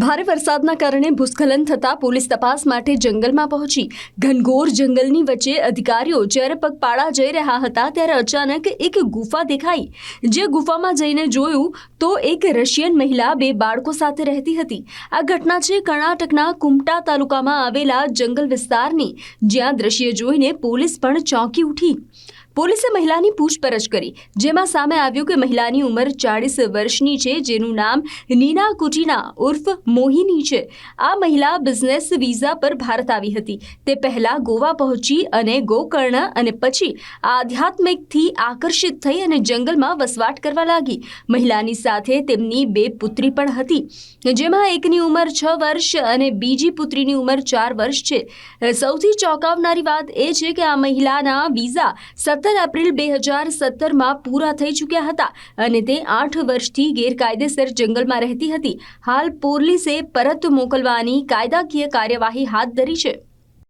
ભારે વરસાદના કારણે ભૂસ્ખલન થતા પોલીસ તપાસ માટે જંગલમાં પહોંચી. ઘનઘોર જંગલની વચ્ચે અધિકારીઓ જ્યારે પગપાળા જઈ રહ્યા હતા ત્યારે અચાનક એક ગુફા દેખાઈ. જે ગુફામાં જઈને જોયું તો એક રશિયન મહિલા બે બાળકો સાથે રહેતી હતી. આ ઘટના છે કર્ણાટકના કુમટા તાલુકામાં આવેલા જંગલ વિસ્તારની. જ્યાં દ્રશ્ય જોઈને પોલીસ પણ ચોંકી ઉઠી. પોલીસે મહિલાની પૂછપરછ કરી, જેમાં સામે આવ્યું કે મહિલાની ઉંમર ચાળીસ વર્ષની છે, જેનું નામ નીના કુટીના ઉર્ફ મોહિની છે. આ મહિલા બિઝનેસ વિઝા પર ભારત આવી હતી. તે પહેલા ગોવા પહોંચી અને ગોકર્ણ અને પછી આધ્યાત્મિકથી આકર્ષિત થઈ અને જંગલમાં વસવાટ કરવા લાગી. મહિલાની સાથે તેમની બે પુત્રી પણ હતી, જેમાં એકની ઉંમર છ વર્ષ અને બીજી પુત્રીની ઉંમર ચાર વર્ષ છે. સૌથી ચોંકાવનારી વાત એ છે કે આ મહિલાના વિઝા સત્તર એપ્રિલ બે હજાર સત્તરમાં પૂરા થઈ ચૂક્યા હતા અને તે આઠ વર્ષથી ગેરકાયદેસર જંગલમાં રહેતી હતી. હાલ પોલીસે પરત મોકલવાની કાયદાકીય કાર્યવાહી હાથ ધરી છે.